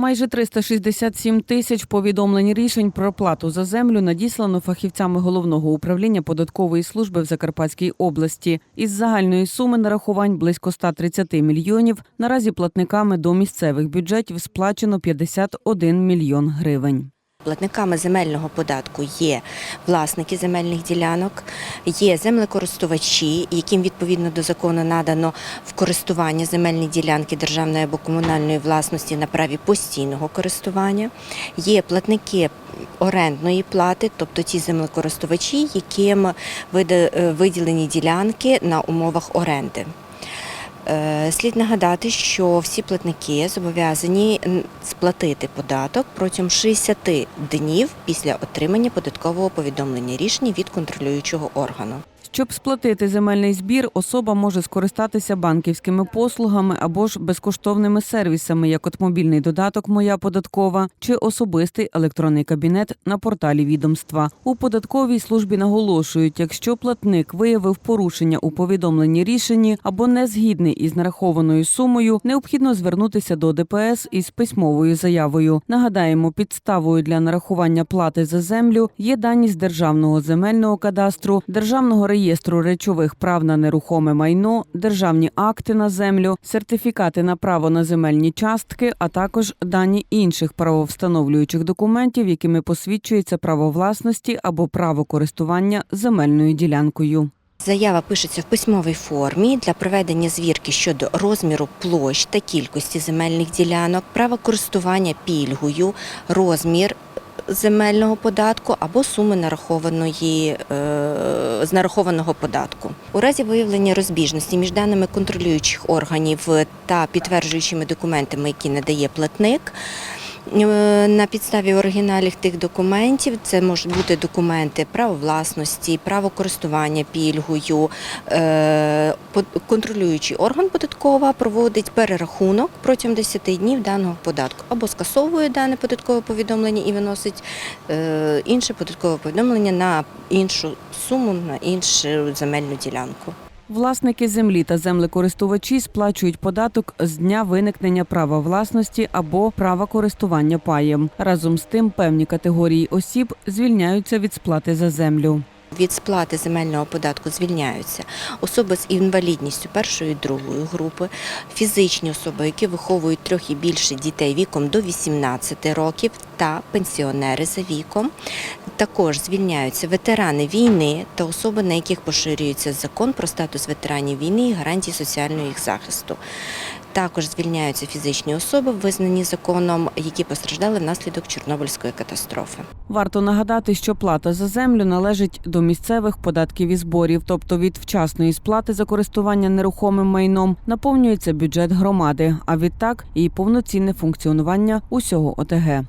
Майже 367 тисяч повідомлень рішень про плату за землю надіслано фахівцями головного управління податкової служби в Закарпатській області. Із загальної суми нарахувань близько 130 мільйонів. Наразі платниками до місцевих бюджетів сплачено 51 мільйон гривень. Платниками земельного податку є власники земельних ділянок, є землекористувачі, яким відповідно до закону надано в користування земельні ділянки державної або комунальної власності на праві постійного користування, є платники орендної плати, тобто ті землекористувачі, яким виділені ділянки на умовах оренди. Е, Слід нагадати, що всі платники зобов'язані сплатити податок протягом 60 днів після отримання податкового повідомлення рішення від контролюючого органу. Щоб сплатити земельний збір, особа може скористатися банківськими послугами або ж безкоштовними сервісами, як от мобільний додаток Моя податкова чи особистий електронний кабінет на порталі відомства. У податковій службі наголошують, якщо платник виявив порушення у повідомленні рішенні або не згідний із нарахованою сумою, необхідно звернутися до ДПС із письмовою заявою. Нагадаємо, підставою для нарахування плати за землю є дані з державного земельного кадастру, державного реєстру речових прав на нерухоме майно, державні акти на землю, сертифікати на право на земельні частки, а також дані інших правовстановлюючих документів, якими посвідчується право власності або право користування земельною ділянкою. Заява пишеться в письмовій формі для проведення звірки щодо розміру площ та кількості земельних ділянок, права користування пільгою, розмір земельного податку або суми нарахованої е, з нарахованого податку. У разі виявлення розбіжності між даними контролюючих органів та підтверджуючими документами, які надає платник. Е, На підставі оригіналів тих документів це можуть бути документи право власності, право користування пільгою. Е, Контролюючий орган податкова проводить перерахунок протягом 10 днів даного податку або скасовує дане податкове повідомлення і виносить е, інше податкове повідомлення на іншу суму, на іншу земельну ділянку. Власники землі та землекористувачі сплачують податок з дня виникнення права власності або права користування паєм. Разом з тим, певні категорії осіб звільняються від сплати за землю. Від сплати земельного податку звільняються особи з інвалідністю першої і другої групи, фізичні особи, які виховують трьох і більше дітей віком до 18 років, та пенсіонери за віком. Також звільняються ветерани війни та особи, на яких поширюється закон про статус ветеранів війни і гарантії соціального їх захисту. Також звільняються фізичні особи, визнані законом, які постраждали внаслідок Чорнобильської катастрофи. Варто нагадати, що плата за землю належить до місцевих податків і зборів, тобто від вчасної сплати за користування нерухомим майном наповнюється бюджет громади, а відтак і повноцінне функціонування усього ОТГ.